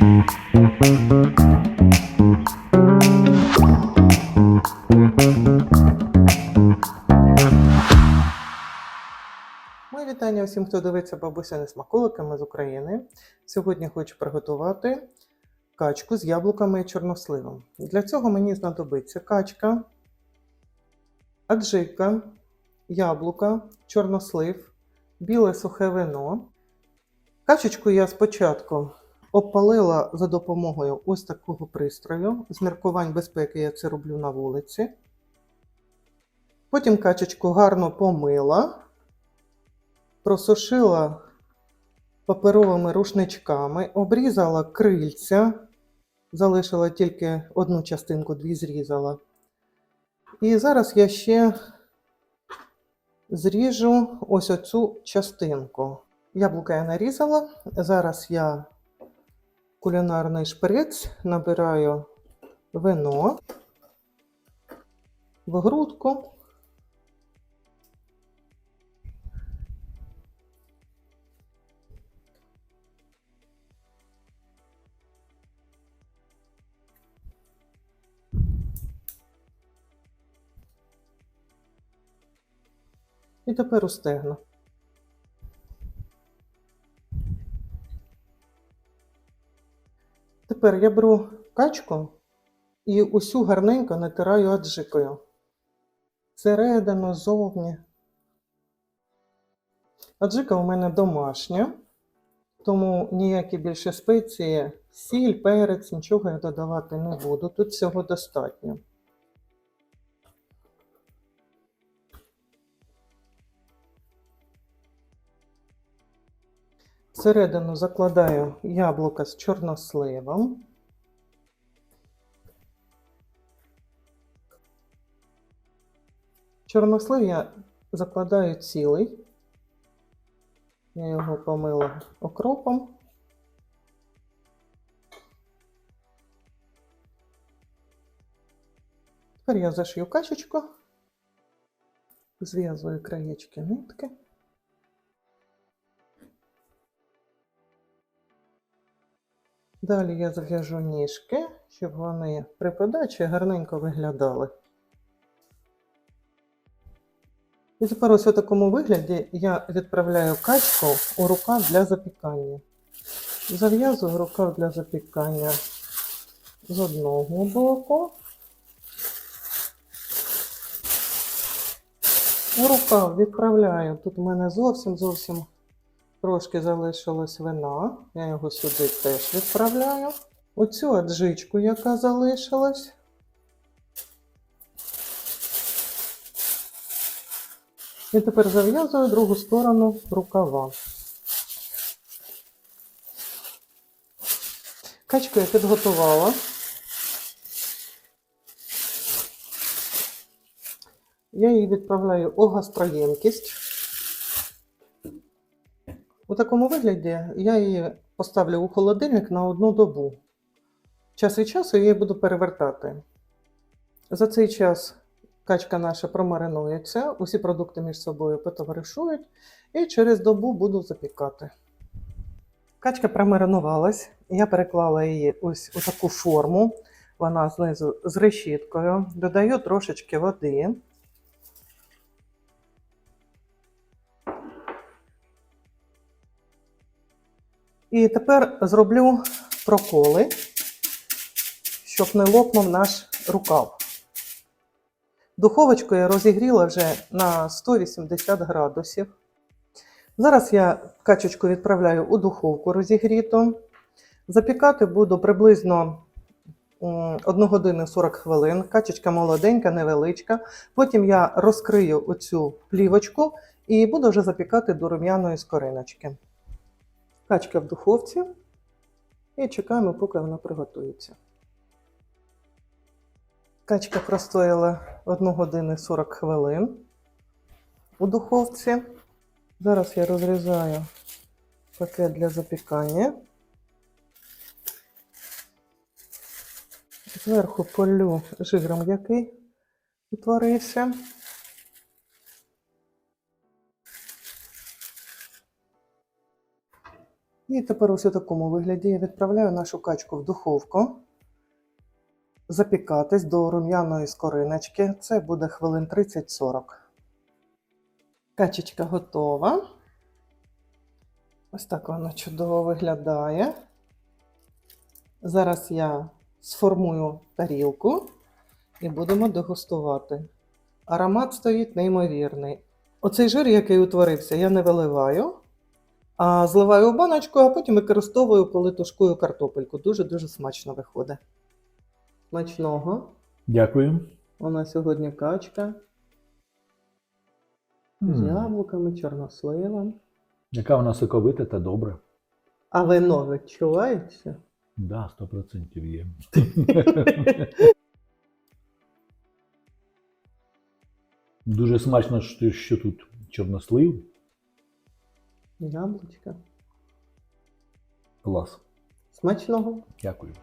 Моє вітання всім, хто дивиться бабусяни смаколиками з України. Сьогодні хочу приготувати качку з яблуками і чорносливом. Для цього мені знадобиться качка, аджика, яблука, чорнослив, біле сухе вино. Качечку я спочатку обпалила за допомогою ось такого пристрою. З міркувань безпеки я це роблю на вулиці. Потім качечку гарно помила просушила паперовими рушничками, обрізала крильця, залишила тільки одну частинку, дві зрізала. І зараз я ще зріжу ось оцю частинку. Яблука я нарізала. Зараз я кулінарний шприц набираю вино в грудку. І тепер у. Тепер я беру качку і усю гарненько натираю аджикою. Всередину, зовні. Аджика у мене домашня, тому ніякі більше спеції, сіль, перець, нічого я додавати не буду. Тут всього достатньо. Всередину закладаю яблука з чорносливом. Чорнослив я закладаю цілий. Я його помила окропом. Тепер я зашию качечку, зв'язую краєчки нитки. Далі я зав'яжу ніжки, щоб вони при подачі гарненько виглядали. І тепер ось у такому вигляді я відправляю качку у рукав для запікання. Зав'язую рукав для запікання з одного боку. У рукав відправляю, тут у мене зовсім зовсім Трошки залишилось вина, я його сюди теж відправляю. Оцю аджичку, яка залишилась. І тепер зав'язую другу сторону рукава. Качку я підготувала. Я її відправляю у гастроємкість. Такому вигляді я її поставлю у холодильник на одну добу. Час від часу я її буду перевертати. За цей час качка наша промаринується, усі продукти між собою потоваришують, і через добу буду запікати. Качка промаринувалась, я переклала її ось у таку форму. Вона знизу з решіткою. Додаю трошечки води. І тепер зроблю проколи, щоб не лопнув наш рукав. Духовочку я розігріла вже на 180 градусів. Зараз я качечку відправляю у духовку розігріту. Запікати буду приблизно 1 годину 40 хвилин. Качечка молоденька, невеличка. Потім я розкрию оцю плівочку і буду вже запікати до рум'яної скориночки. Качка в духовці і чекаємо, поки вона приготується. Качка простояла 1 годину 40 хвилин у духовці. Зараз я розрізаю пакет для запікання. Зверху полю жиром, який утворився. І тепер ось у такому вигляді я відправляю нашу качку в духовку. Запікатись до рум'яної скориночки. Це буде хвилин 30-40. Качечка готова. Ось так вона чудово виглядає. Зараз я сформую тарілку і будемо дегустувати. Аромат стоїть неймовірний. Оцей жир, який утворився, я не виливаю, зливаю в баночку, а потім використовую, коли тушкую картопельку. Дуже-дуже смачно виходить. Смачного. Дякую. У нас сьогодні качка з яблуками, чорносливом. Яка вона соковита та добра. А вино відчувається? Да, 100% є. Дуже смачно, що, що тут чорнослив. Яблучка. Клас. Смачного. Дякую.